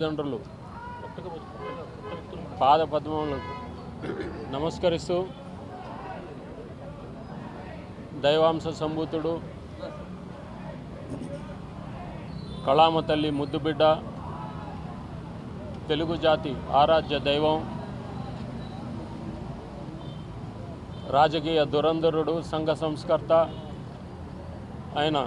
తల్లిదండ్రులు పాద పద్మములకు నమస్కరిస్తూ దైవాంశ సంభూతుడు కళామ తల్లి ముద్దుబిడ్డ తెలుగు జాతి ఆరాధ్య దైవం రాజకీయ దురంధరుడు సంఘ సంస్కర్త ఆయన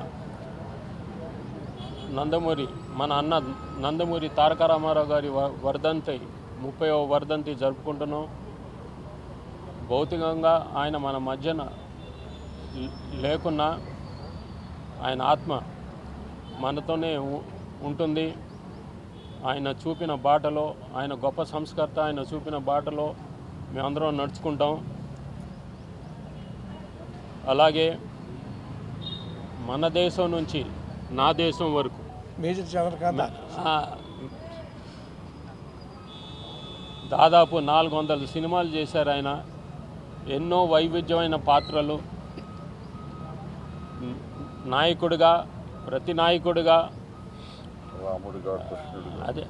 నందమూరి మన అన్న నందమూరి తారక రామారావు గారి వ- వర్ధంతి ముప్పైవ వర్ధంతి జరుపుకుంటున్నాం. భౌతికంగా ఆయన మన మధ్యన లేకున్నా ఆయన ఆత్మ మనతోనే ఉ- ఉంటుంది. ఆయన చూపిన బాటలో ఆయన గొప్ప సంస్కర్త ఆయన చూపిన బాటలో మేమందరం నడుచుకుంటాం. అలాగే మన దేశం నుంచి నా దేశం వరకు మేజర్ చంద్రకాంత్ ఆ, దాదాపు నాలుగు వందల సినిమాలు చేశారు ఆయన. ఎన్నో వైవిధ్యమైన పాత్రలు. నాయకుడిగా ప్రతి నాయకుడిగా. రాముడిగా అదే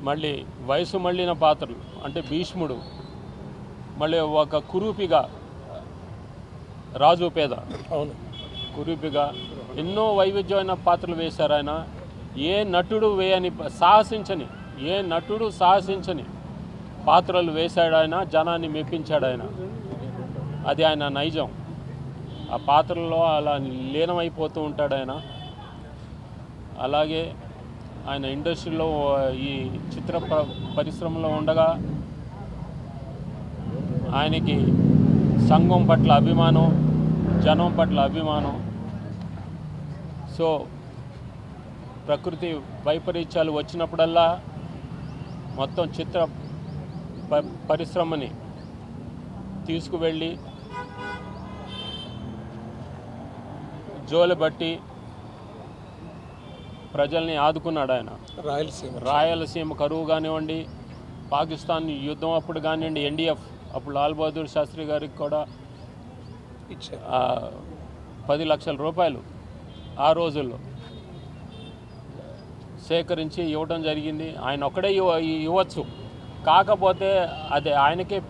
మళ్ళీ వయసు మళ్ళిన పాత్రలు. అంటే భీష్ముడు మళ్ళీ ఒక కురూపిగా రాజు పేద. అవును. కురూపిగా ఎన్నో వైవిధ్యమైన పాత్రలు వేశారు ఆయన. ఏ నటుడు వేయని సాహసించని ఏ నటుడు సాహసించని పాత్రలు వేశాడు ఆయన జనాన్ని మెప్పించాడు ఆయన. అది ఆయన నైజం. ఆ పాత్రలో అలా లీనమైపోతూ ఉంటాడు ఆయన. అలాగే ఆయన ఇండస్ట్రీలో ఈ చిత్ర పరిశ్రమలో ఉండగా ఆయనకి సంఘం పట్ల అభిమానం జనం పట్ల అభిమానం. సో ప్రకృతి వైపరీత్యాలు వచ్చినప్పుడల్లా మొత్తం చిత్ర ప- పరిశ్రమని తీసుకువెళ్ళి జోలబట్టి ప్రజల్ని ఆదుకున్నాడు ఆయన. రాయలసీమ. రాయలసీమ కరువు కానివ్వండి పాకిస్తాన్ యుద్ధం అప్పుడు కానివ్వండి ఎన్డీఎఫ్ అప్పుడు లాల్ బహదూర్ శాస్త్రి గారికి కూడా పది లక్షల రూపాయలు ఆ రోజుల్లో సేకరించి ఇవ్వడం జరిగింది. ఆయన ఒక్కడే ఇవ్వ ఇవ్వచ్చు. కాకపోతే అది ఆయనకే